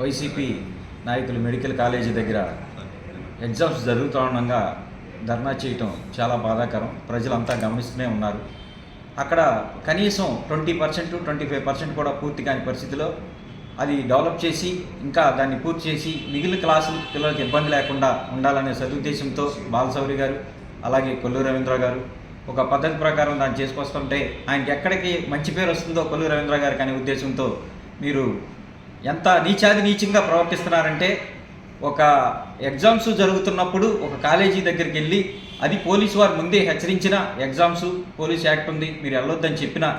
YCP నాయకులు medical college దగ్గర exams జరుగుతూ ఉండగా ధర్నా చేయటం చాలా బాధాకరం. ప్రజలంతా గమనిస్తూనే ఉన్నారు. అక్కడ కనీసం twenty percent twenty five percent కూడా పూర్తి కాని పరిస్థితిలో అది డెవలప్ చేసి ఇంకా దాన్ని పూర్తి చేసి మిగిలిన క్లాసులు పిల్లలకి ఇబ్బంది లేకుండా ఉండాలనే సదుద్దేశంతో బాలసౌరి గారు అలాగే కొల్లు రవీంద్ర గారు ఒక పద్ధతి ప్రకారం దాన్ని చేసుకొస్తుంటే ఆయనకి ఎక్కడికి మంచి పేరు వస్తుందో కొల్లు రవీంద్ర గారికి అనే ఉద్దేశంతో మీరు ఎంత నీచాది నీచంగా ప్రవర్తిస్తున్నారంటే ఒక ఎగ్జామ్స్ జరుగుతున్నప్పుడు ఒక కాలేజీ దగ్గరికి వెళ్ళి అది పోలీసు వారు ముందే హెచ్చరించిన ఎగ్జామ్స్ పోలీస్ యాక్ట్ ఉంది మీరు వెళ్ళొద్దని చెప్పిన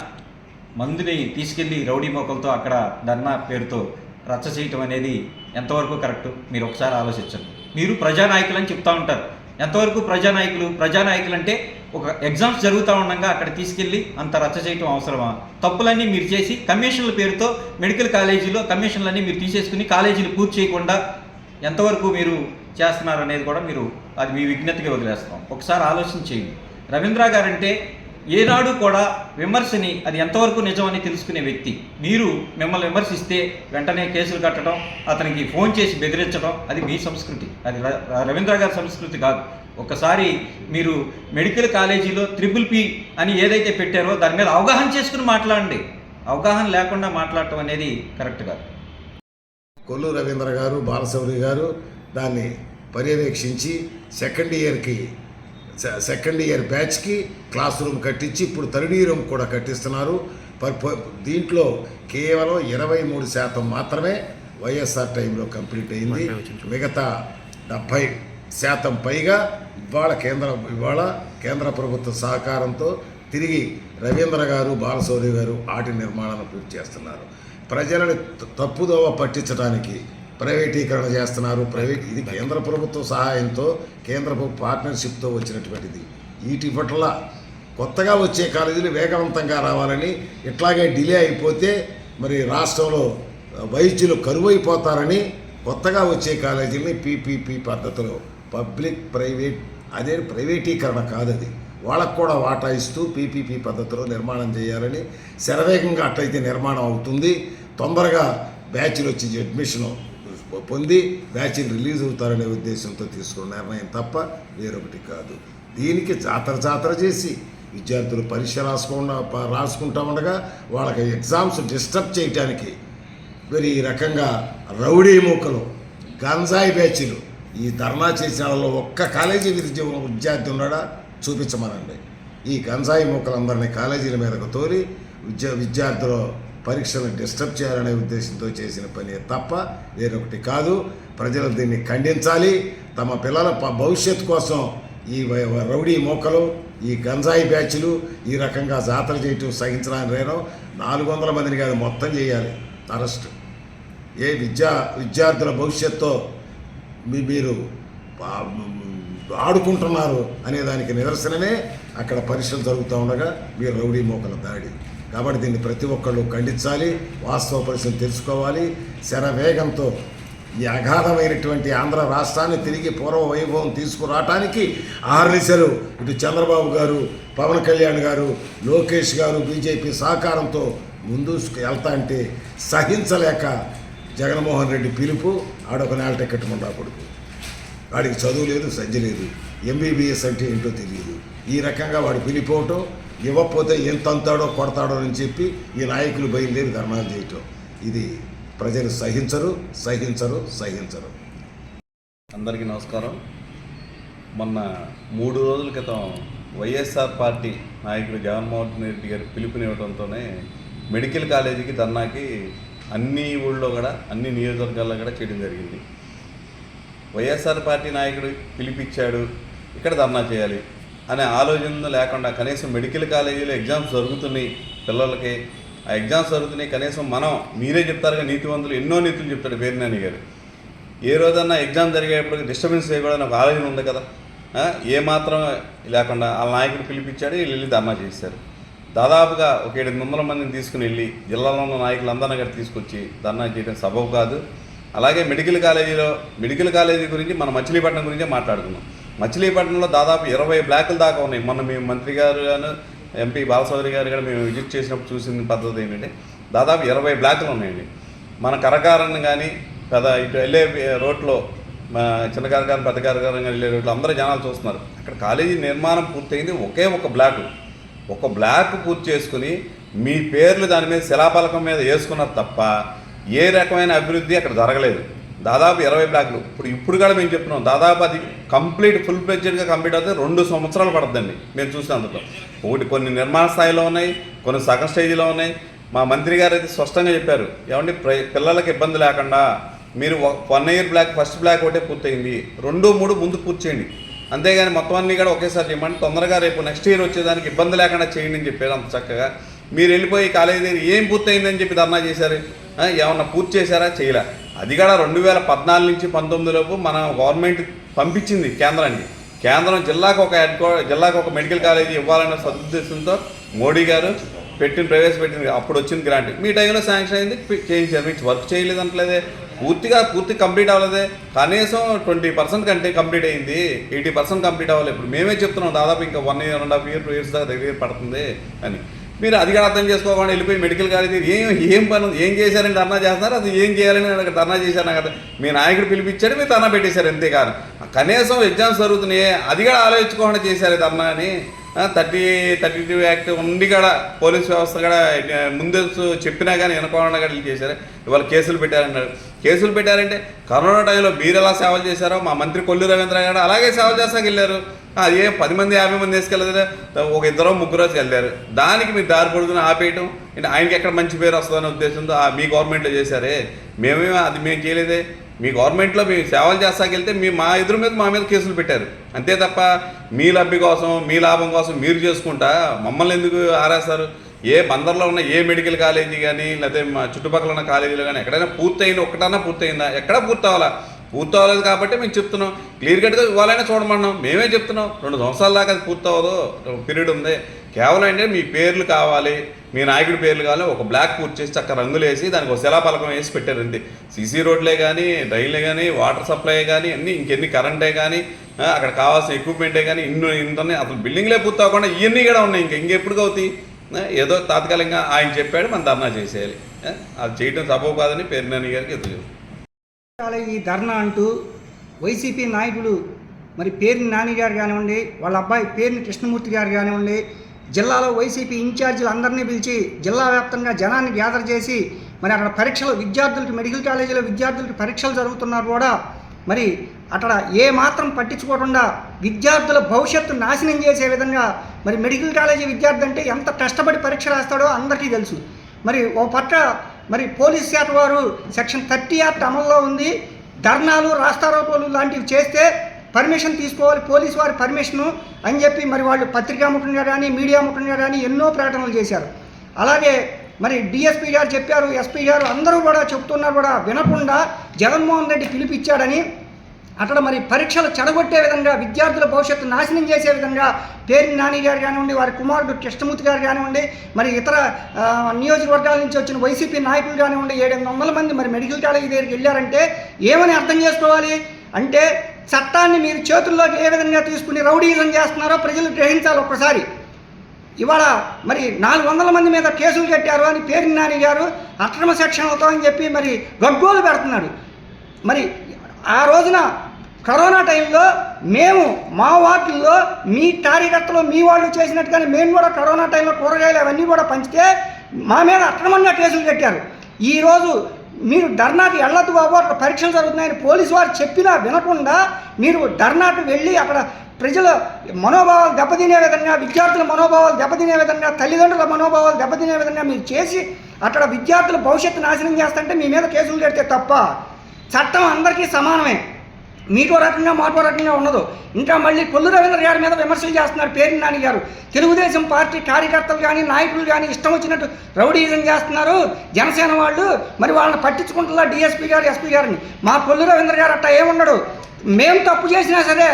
మందుని తీసుకెళ్ళి రౌడీ మోకలతో అక్కడ ధర్నా పేరుతో రచ్చ చేయటం అనేది ఎంతవరకు కరెక్ట్? మీరు ఒకసారి ఆలోచించండి. మీరు ప్రజానాయకులు అని చెప్తా ఉంటారు. ఎంతవరకు ప్రజానాయకులు? ప్రజానాయకులు అంటే ఒక ఎగ్జామ్స్ జరుగుతూ ఉండగా అక్కడ తీసుకెళ్ళి అంత రచ్చ చేయటం అవసరమా? తప్పులన్నీ మీరు చేసి కమిషన్ల పేరుతో మెడికల్ కాలేజీలో కమిషన్లన్నీ మీరు తీసేసుకుని కాలేజీలు పూర్తి చేయకుండా ఎంతవరకు మీరు చేస్తున్నారు అనేది కూడా మీరు అది మీ విజ్ఞతకి వదిలేస్తాం. ఒకసారి ఆలోచన చేయండి. రవీంద్ర గారంటే ఏనాడు కూడా విమర్శని అది ఎంతవరకు నిజమని తెలుసుకునే వ్యక్తి. మీరు మిమ్మల్ని విమర్శిస్తే వెంటనే కేసులు కట్టడం అతనికి ఫోన్ చేసి బెదిరించడం అది మీ సంస్కృతి. అది రవీంద్ర గారి సంస్కృతి కాదు. ఒకసారి మీరు మెడికల్ కాలేజీలో త్రిపుల్ పి అని ఏదైతే పెట్టారో దాని మీద అవగాహన చేసుకుని మాట్లాడండి. అవగాహన లేకుండా మాట్లాడటం అనేది కరెక్ట్ కాదు. కొల్లు రవీంద్ర గారు బాలశౌరి గారు దాన్ని పర్యవేక్షించి సెకండ్ ఇయర్కి సె- సెకండ్ ఇయర్ బ్యాచ్కి క్లాస్ రూమ్ కట్టించి ఇప్పుడు థర్డ్ ఇయర్ రూమ్ కూడా కట్టిస్తున్నారు. దీంట్లో కేవలం ఇరవై మూడు శాతం మాత్రమే వైఎస్ఆర్ టైంలో కంప్లీట్ అయింది. మిగతా డెబ్భై శాతం పైగా ఇవాళ కేంద్ర ఇవాళ కేంద్ర ప్రభుత్వ సహకారంతో తిరిగి రవీంద్ర గారు బాలశౌరి గారు ఆటి నిర్మాణాన్ని పూర్తి చేస్తున్నారు. ప్రజలను తప్పుదోవ పట్టించడానికి ప్రైవేటీకరణ చేస్తున్నారు. ప్రైవేట్ ఇది కేంద్ర ప్రభుత్వ సహాయంతో కేంద్ర ప్రభుత్వ పార్ట్నర్షిప్తో వచ్చినటువంటిది. వీటి పట్ల కొత్తగా వచ్చే కాలేజీలు వేగవంతంగా రావాలని ఇట్లాగే డిలే అయిపోతే మరి రాష్ట్రంలో వైద్యులు కరువైపోతారని కొత్తగా వచ్చే కాలేజీని పీపీపీ పద్ధతిలో పబ్లిక్ ప్రైవేట్ అదే ప్రైవేటీకరణ కాదది. వాళ్ళకు కూడా వాటా ఇస్తూ పీపీపీ పద్ధతిలో నిర్మాణం చేయాలని శరవేగంగా అట్లయితే నిర్మాణం అవుతుంది. తొందరగా బ్యాచ్లు వచ్చి అడ్మిషన్ పొంది బ్యాచ్లు రిలీజ్ అవుతారనే ఉద్దేశంతో తీసుకున్న నిర్ణయం తప్ప వేరొకటి కాదు. దీనికి జాతర జాతర చేసి విద్యార్థులు పరీక్ష రాసుకుండా రాసుకుంటా ఉండగా వాళ్ళకి ఎగ్జామ్స్ డిస్టర్బ్ చేయటానికి మరి ఈ రకంగా రౌడీ మూకలు గంజాయి బ్యాచ్లు ఈ ధర్నా చేసిన వాళ్ళు ఒక్క కాలేజీ విద్య విద్యార్థి ఉన్నాడా? చూపించమనండి. ఈ గంజాయి మూకలందరినీ కాలేజీల మీదకు తోలి విద్యా విద్యార్థుల పరీక్షలను డిస్టర్బ్ చేయాలనే ఉద్దేశంతో చేసిన పని తప్ప వేరొకటి కాదు. ప్రజలు దీన్ని ఖండించాలి. తమ పిల్లల ప- భవిష్యత్తు కోసం ఈ రౌడీ మోకలు ఈ గంజాయి బ్యాచ్లు ఈ రకంగా జాతర చేయటం సహించడానికి నేను నాలుగు వందల మందిని కాదు మొత్తం చేయాలి. అరెస్ట్. ఏ విద్యా విద్యార్థుల భవిష్యత్తుతో మీరు ఆడుకుంటున్నారు అనే దానికి నిదర్శనమే అక్కడ పరీక్షలు జరుగుతూ ఉండగా మీరు రౌడీ మోకల దాడి. కాబట్టి దీన్ని ప్రతి ఒక్కళ్ళు ఖండించాలి వాస్తవ పరిస్థితి తెలుసుకోవాలి. శరవేగంతో ఈ అగాధమైనటువంటి ఆంధ్ర రాష్ట్రాన్ని తిరిగి పూర్వ వైభవం తీసుకురావటానికి ఆహర్నిశలు ఇటు చంద్రబాబు గారు పవన్ కళ్యాణ్ గారు లోకేష్ గారు బీజేపీ సహకారంతో ముందు వెళ్తా అంటే సహించలేక జగన్మోహన్ రెడ్డి పిలుపు ఆడొక నెల టికెట్ ఉండకూడదు వాడికి చదువు లేదు సజ్జ లేదు. ఎంబీబీఎస్ అంటే ఏంటో తెలియదు. ఈ రకంగా వాడు పిలిపోవటం ఇవ్వకపోతే ఎంత అంతాడో కొడతాడో అని చెప్పి ఈ నాయకులు బయలుదేరి ధర్నాలు చేయటం. ఇది ప్రజలు సహించరు సహించరు సహించరు. అందరికీ నమస్కారం. మొన్న మూడు రోజుల క్రితం వైఎస్ఆర్ పార్టీ నాయకుడు జగన్మోహన్ రెడ్డి గారు పిలుపునివ్వడంతోనే మెడికల్ కాలేజీకి ధర్నాకి అన్ని ఊళ్ళో కూడా అన్ని నియోజకవర్గాల్లో కూడా చేయడం జరిగింది. వైఎస్ఆర్ పార్టీ నాయకుడు పిలిపిచ్చాడు ఇక్కడ ధర్నా చేయాలి అనే ఆలోచన లేకుండా కనీసం మెడికల్ కాలేజీలో ఎగ్జామ్స్ జరుగుతున్నాయి పిల్లలకి. ఆ ఎగ్జామ్స్ జరుగుతున్నాయి కనీసం మనం మీరే చెప్తారుగా నీతివంతులు ఎన్నో నీతులు చెప్తాడు పేరునాని గారు. ఏ రోజన్నా ఎగ్జామ్ జరిగేటప్పుడు డిస్టర్బెన్స్ చేయకూడదని ఒక ఆలోచన ఉంది కదా. ఏ మాత్రం లేకుండా వాళ్ళ నాయకుడు పిలిపించాడు వీళ్ళు వెళ్ళి ధర్నా చేశారు. దాదాపుగా ఒక ఏడు వందల మందిని తీసుకుని వెళ్ళి జిల్లాలో ఉన్న నాయకులందరినీ గారు తీసుకొచ్చి ధర్నా చేయడం సబబు కాదు. అలాగే మెడికల్ కాలేజీలో మెడికల్ కాలేజీ గురించి మన మచిలీపట్నం గురించే మాట్లాడుకున్నాం. మచిలీపట్నంలో దాదాపు ఇరవై బ్లాకుల దాకా ఉన్నాయి. మొన్న మేము మంత్రి గారు గాను ఎంపీ బాలసౌదరి గారు కూడా మేము విజిట్ చేసినప్పుడు చూసిన పద్ధతి ఏంటంటే దాదాపు ఇరవై బ్లాకులు ఉన్నాయండి. మన కరకారం కానీ పెద్ద ఇటు వెళ్ళే రోడ్లో చిన్న కరకారం పెద్ద కార్యక్రమం వెళ్ళే రోడ్లు అందరూ జనాలు చూస్తున్నారు. అక్కడ కాలేజీ నిర్మాణం పూర్తయింది ఒకే ఒక బ్లాక్. ఒక బ్లాక్ పూర్తి చేసుకుని మీ పేర్లు దాని మీద శిలాపలకం మీద వేసుకున్నారు తప్ప ఏ రకమైన అభివృద్ధి అక్కడ జరగలేదు. దాదాపు ఇరవై బ్లాక్లు. ఇప్పుడు ఇప్పుడు కూడా మేము చెప్తున్నాం దాదాపు అది కంప్లీట్ ఫుల్ ఫ్లెడ్జెడ్గా కంప్లీట్ అవుతే రెండు సంవత్సరాలు పడుతుందండి మేము చూసినందుకు. ఒకటి కొన్ని నిర్మాణ స్థాయిలో ఉన్నాయి కొన్ని సగం స్టేజీలో ఉన్నాయి. మా మంత్రి గారు అయితే స్పష్టంగా చెప్పారు ఏమండి ప్ర- పిల్లలకి ఇబ్బంది లేకుండా మీరు one year block first block ఒకటే పూర్తయింది. రెండు మూడు ముందు పూర్తి చేయండి. అంతేగాని మొత్తం అన్నీ కూడా ఒకేసారి చేయమని తొందరగా రేపు నెక్స్ట్ ఇయర్ వచ్చేదానికి ఇబ్బంది లేకుండా చేయండి అని చెప్పారు అంత చక్కగా. మీరు వెళ్ళిపోయి కాలేజీ దగ్గర ఏం పూర్తయిందని చెప్పి ధర్నా చేశారు? ఏమన్నా పూర్తి చేశారా? చేయలే. అది కూడా రెండు వేల పద్నాలుగు నుంచి పంతొమ్మిది లోపు మన గవర్నమెంట్ పంపించింది కేంద్రానికి. కేంద్రం జిల్లాకు ఒక హెడ్ జిల్లాకు ఒక మెడికల్ కాలేజీ ఇవ్వాలనే సదుద్దేశంతో మోడీ గారు పెట్టిన ప్రవేశపెట్టింది అప్పుడు వచ్చింది గ్రాంట్ మీ టైంలో శాంక్షన్ అయింది చేయించారు. మీకు వర్క్ చేయలేదంటలేదే పూర్తిగా పూర్తి కంప్లీట్ అవ్వలేదే. కనీసం ట్వంటీ పర్సెంట్ కంటే కంప్లీట్ అయింది ఎయిటీ పర్సెంట్ కంప్లీట్ అవ్వాలి ఇప్పుడు మేమే చెప్తున్నాం దాదాపు ఇంకా one year and half year two years దాకా దగ్గర పడుతుంది అని. మీరు అది కూడా అర్థం చేసుకోకుండా వెళ్ళిపోయి మెడికల్ కాలేజీ ఏం ఏం పని ఏం చేశారని ధర్నా చేస్తున్నారు? అది ఏం చేయాలని ధర్నా చేశారు కదా మీ నాయకుడు పిలిపించాడు మీరు ధర్నా పెట్టేశారు అంతేకాదు. కనీసం ఎగ్జామ్స్ జరుగుతున్నాయి. అది కూడా ఆలోచించుకోకుండా చేశారు ధర్నా అని. థర్టీ థర్టీ టూ యాక్ట్ ఉండి కూడా పోలీస్ వ్యవస్థ కూడా ముందు చెప్పినా కానీ వినకుండా కూడా వీళ్ళు చేశారు. ఇవాళ కేసులు పెట్టారన్నారు. కేసులు పెట్టారంటే కరోనా టైంలో మీరు ఎలా సేవలు చేశారో మా మంత్రి కొల్లు రవీంద్ర గారు అలాగే సేవలు చేస్తాకి వెళ్ళారు. అది ఏ పది మంది యాభై మంది తీసుకెళ్ళదు ఒక ఇద్దరు ముగ్గురు వెళ్ళారు. దానికి మీరు దారి పొడుగుని ఆపేయటం అంటే ఆయనకి ఎక్కడ మంచి పేరు వస్తుందనే ఉద్దేశంతో ఆ మీ గవర్నమెంట్లో చేశారే. మేమే అది మేము చేయలేదే. మీ గవర్నమెంట్లో మేము సేవలు చేస్తాకి వెళ్తే మీ మా ఎదురు మీద మా మీద కేసులు పెట్టారు. అంతే తప్ప మీ లబ్ధి కోసం మీ లాభం కోసం మీరు చేసుకుంటా మమ్మల్ని ఎందుకు ఆరేస్తారు? ఏ బందర్లో ఉన్న ఏ మెడికల్ కాలేజీ కానీ లేకపోతే మా చుట్టుపక్కల ఉన్న కాలేజీలో కానీ ఎక్కడైనా పూర్తయింది ఒక్కటన్నా పూర్తయిందా? ఎక్కడ పూర్తి అవ్వాలా పూర్తి అవ్వలేదు కాబట్టి మేము చెప్తున్నాం. క్లియర్ కట్గా ఇవ్వాలనే చూడమన్నాం. మేమే చెప్తున్నాం. రెండు సంవత్సరాల దాకా అది పూర్తి అవ్వదు పీరియడ్ ఉంది. కేవలం అంటే మీ పేర్లు కావాలి మీ నాయకుడి పేర్లు కావాలి ఒక బ్లాక్ పూర్తి చేసి చక్క రంగులు వేసి దానికి ఒక శిలాపలకం వేసి పెట్టారండి సీసీ రోడ్లే కానీ రైళ్ళే కానీ వాటర్ సప్లై కానీ అన్ని ఇంకెన్ని కరెంటే కానీ అక్కడ కావాల్సిన ఎక్విప్మెంటే కానీ ఇన్ని ఇంతనే అసలు బిల్డింగ్లే పూర్తి అవ్వకుండా ఇవన్నీ కూడా ఉన్నాయి. ఇంకా ఇంకెప్పుడు అవుతాయి ఏదో తాత్కాలికంగా ఆయన చెప్పాడు మనం ధర్నా చేసేయాలి. అది చేయడం సబబు కాదని పేరునాని గారికి ఎదురు ఈ ధర్నా అంటూ వైసీపీ నాయకులు మరి పేరుని నాని గారు కానివ్వండి వాళ్ళ అబ్బాయి పేరుని కృష్ణమూర్తి గారు కానివ్వండి జిల్లాలో వైసీపీ ఇన్ఛార్జీలు అందరినీ పిలిచి జిల్లా వ్యాప్తంగా జనాన్ని గ్యాదర్ చేసి మరి అక్కడ పరీక్షలు విద్యార్థులకి మెడికల్ కాలేజీలో విద్యార్థులకి పరీక్షలు జరుగుతున్నారు కూడా మరి అక్కడ ఏ మాత్రం పట్టించుకోకుండా విద్యార్థుల భవిష్యత్తు నాశనం చేసే విధంగా మరి మెడికల్ కాలేజీ విద్యార్థి అంటే ఎంత కష్టపడి పరీక్ష రాస్తాడో అందరికీ తెలుసు. మరి ఓ పక్క మరి పోలీస్ శాఖ వారు సెక్షన్ థర్టీ యాక్ట్ అమల్లో ఉంది. ధర్నాలు రాస్తారోకోలు లాంటివి చేస్తే పర్మిషన్ తీసుకోవాలి పోలీసు వారి పర్మిషను అని చెప్పి మరి వాళ్ళు పత్రికా ముఖంగా కానీ మీడియా ముఖంగా కానీ ఎన్నో ప్రకటనలు చేశారు. అలాగే మరి డిఎస్పీ గారు చెప్పారు ఎస్పీ గారు అందరూ కూడా చెప్తున్నారు కూడా వినకుండా జగన్మోహన్ రెడ్డి పిలిపిచ్చాడని అక్కడ మరి పరీక్షలు చెడగొట్టే విధంగా విద్యార్థుల భవిష్యత్తు నాశనం చేసే విధంగా పేరు నాని గారు కానివ్వండి వారి కుమారుడు కృష్ణమూర్తి గారు కానివ్వండి మరి ఇతర నియోజకవర్గాల నుంచి వచ్చిన వైసీపీ నాయకులు కానివ్వండి ఏడెనిమిది వందల మంది మరి మెడికల్ కాలేజీ దగ్గరికి వెళ్ళారంటే ఏమని అర్థం చేసుకోవాలి? అంటే చట్టాన్ని మీరు చేతుల్లోకి ఏ విధంగా తీసుకుని రౌడీజం చేస్తున్నారో ప్రజలు గ్రహించాలి ఒక్కసారి. ఇవాళ మరి నాలుగు వందల మంది మీద కేసులు కట్టారు అని పేరు నాని గారు అక్రమ శిక్షణలతో అని చెప్పి మరి గగ్గోలు పెడుతున్నాడు. మరి ఆ రోజున కరోనా టైంలో మేము మా వార్డుల్లో మీ కార్యకర్తలు మీ వాళ్ళు చేసినట్టుగానే మేము కూడా కరోనా టైంలో కూరగాయలు అవన్నీ కూడా పంచితే మా మీద అక్రమంగా కేసులు కట్టారు. ఈరోజు మీరు ధర్నాకి వెళ్ళొద్దు బాబు అక్కడ పరీక్షలు జరుగుతున్నాయని పోలీసు వారు చెప్పినా వినకుండా మీరు ధర్నాకు వెళ్ళి అక్కడ ప్రజల మనోభావాలు దెబ్బతినే విధంగా విద్యార్థుల మనోభావాలు దెబ్బతినే విధంగా తల్లిదండ్రుల మనోభావాలు దెబ్బతినే విధంగా మీరు చేసి అక్కడ విద్యార్థుల భవిష్యత్తు నాశనం చేస్తుంటే మీ మీద కేసులు కడితే తప్ప చట్టం అందరికీ సమానమే. మీకో రకంగా మాకో రకంగా ఉండదు ఇంకా మళ్ళీ కొల్లు రవీంద్ర గారి మీద విమర్శలు చేస్తున్నారు పేరు నాని గారు. తెలుగుదేశం పార్టీ కార్యకర్తలు కానీ నాయకులు కానీ ఇష్టం వచ్చినట్టు రౌడీజం చేస్తున్నారు. జనసేన వాళ్ళు మరి వాళ్ళని పట్టించుకుంటున్నా డిఎస్పీ గారు ఎస్పీ గారిని? మా కొల్లు రవీంద్ర గారు అట్టా ఏముండడు. మేము తప్పు చేసినా సరే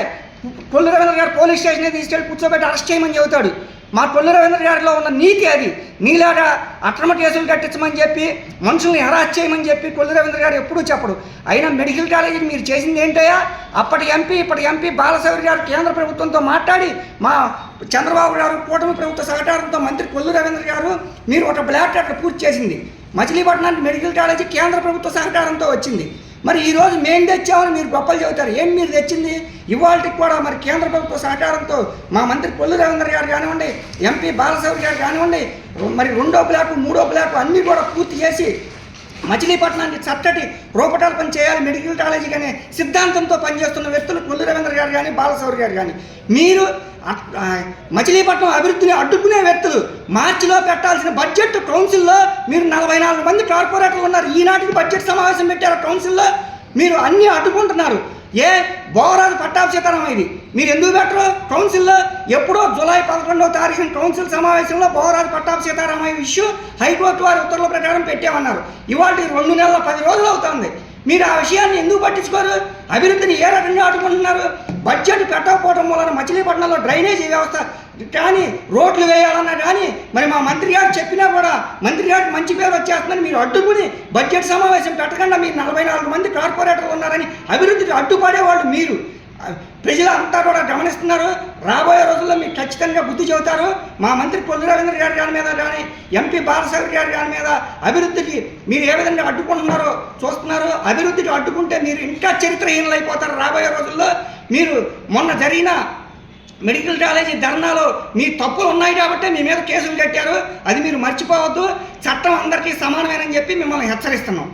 కొల్లు రవీంద్ర గారు పోలీస్ స్టేషన్కి తీసుకెళ్ళి కూర్చోబెట్టి అరెస్ట్ చేయమని చెబుతాడు. మా కొల్లు రవీంద్ర గారిలో ఉన్న నీతి అది. నీలాగా అక్రమ కేసులు కట్టించమని చెప్పి మనుషుల్ని హెరాస్ చేయమని చెప్పి కొల్లు రవీంద్ర గారు ఎప్పుడూ చెప్పడు. అయినా మెడికల్ కాలేజీ మీరు చేసింది ఏంటయ్యా? అప్పటి ఎంపీ ఇప్పటి ఎంపీ బాలశౌరి గారు కేంద్ర ప్రభుత్వంతో మాట్లాడి మా చంద్రబాబు గారు కూటమి ప్రభుత్వ సహకారంతో మంత్రి కొల్లు రవీంద్ర గారు మీరు ఒక బ్లాక్ అక్కడ పూర్తి చేసింది. మచిలీపట్నానికి మెడికల్ కాలేజీ కేంద్ర ప్రభుత్వ సహకారంతో వచ్చింది. మరి ఈరోజు రోజు మేము తెచ్చామని మీరు గొప్పలు చెబుతారు. ఏం మీరు తెచ్చింది? ఇవాళకి కూడా మరి కేంద్ర ప్రభుత్వ సహకారంతో మా మంత్రి పొల్లు రవీంద్ర గారు కానివ్వండి ఎంపీ బాలసౌరి గారు కానివ్వండి మరి రెండో బ్లాక్ మూడో బ్లాక్ అన్నీ కూడా పూర్తి చేసి మచిలీపట్నానికి చక్కటి రూపకల్పన చేయాలి మెడికల్ కాలేజీ కానీ సిద్ధాంతంతో పనిచేస్తున్న వ్యక్తులు కొల్లు రవీంద్ర గారు కానీ బాలసౌరి గారు కానీ. మీరు మచిలీపట్నం అభివృద్ధిని అడ్డుకునే వ్యక్తులు మార్చిలో పెట్టాల్సిన బడ్జెట్ కౌన్సిల్లో మీరు నలభై నాలుగు మంది కార్పొరేటర్లు ఉన్నారు. ఈనాటికి బడ్జెట్ సమావేశం పెట్టారు కౌన్సిల్లో. మీరు అన్నీ అడ్డుకుంటున్నారు. ఏ బోరాజు పట్టాభిషేకరం ఇది? మీరు ఎందుకు పెట్టరు? కౌన్సిల్లో ఎప్పుడో జూలై పదకొండవ తారీఖున కౌన్సిల్ సమావేశంలో Boraju Pattabhi Sitaramayya issue high court వారి ఉత్తర్వుల ప్రకారం పెట్టామన్నారు ఇవాళ రెండు నెలల పది రోజులు అవుతుంది. మీరు ఆ విషయాన్ని ఎందుకు పట్టించుకోరు? అభివృద్ధిని ఏ రకంగా ఆడుకుంటున్నారు బడ్జెట్ పెట్టకపోవడం వలన మచిలీపట్నంలో డ్రైనేజీ వ్యవస్థ కానీ రోడ్లు వేయాలన్నా కానీ మరి మా మంత్రి గారు చెప్పినా కూడా మంత్రి గారికి మంచి పేరు వచ్చేస్తుందని మీరు అడ్డుకుని బడ్జెట్ సమావేశం పెట్టకుండా మీరు నలభై నాలుగు మంది కార్పొరేటర్లు ఉన్నారని అభివృద్ధికి అడ్డుపడేవాళ్ళు మీరు. ప్రజలంతా కూడా గమనిస్తున్నారు. రాబోయే రోజుల్లో మీకు ఖచ్చితంగా బుద్ధి చెబుతారు. మా మంత్రి కొల్లు రవీంద్ర గారి గారి మీద కానీ ఎంపీ బాలసాగర్ గారి గారి మీద అభివృద్ధికి మీరు ఏ విధంగా అడ్డుకుంటున్నారో చూస్తున్నారు. అభివృద్ధికి అడ్డుకుంటే మీరు ఇంకా చరిత్రహీనులైపోతారు రాబోయే రోజుల్లో. మీరు మొన్న జరిగిన మెడికల్ కాలేజీ ధర్నాలో మీ తప్పులు ఉన్నాయి కాబట్టి మీ మీద కేసులు కట్టారు. అది మీరు మర్చిపోవద్దు. చట్టం అందరికీ సమానమేనని చెప్పి మిమ్మల్ని హెచ్చరిస్తున్నాం.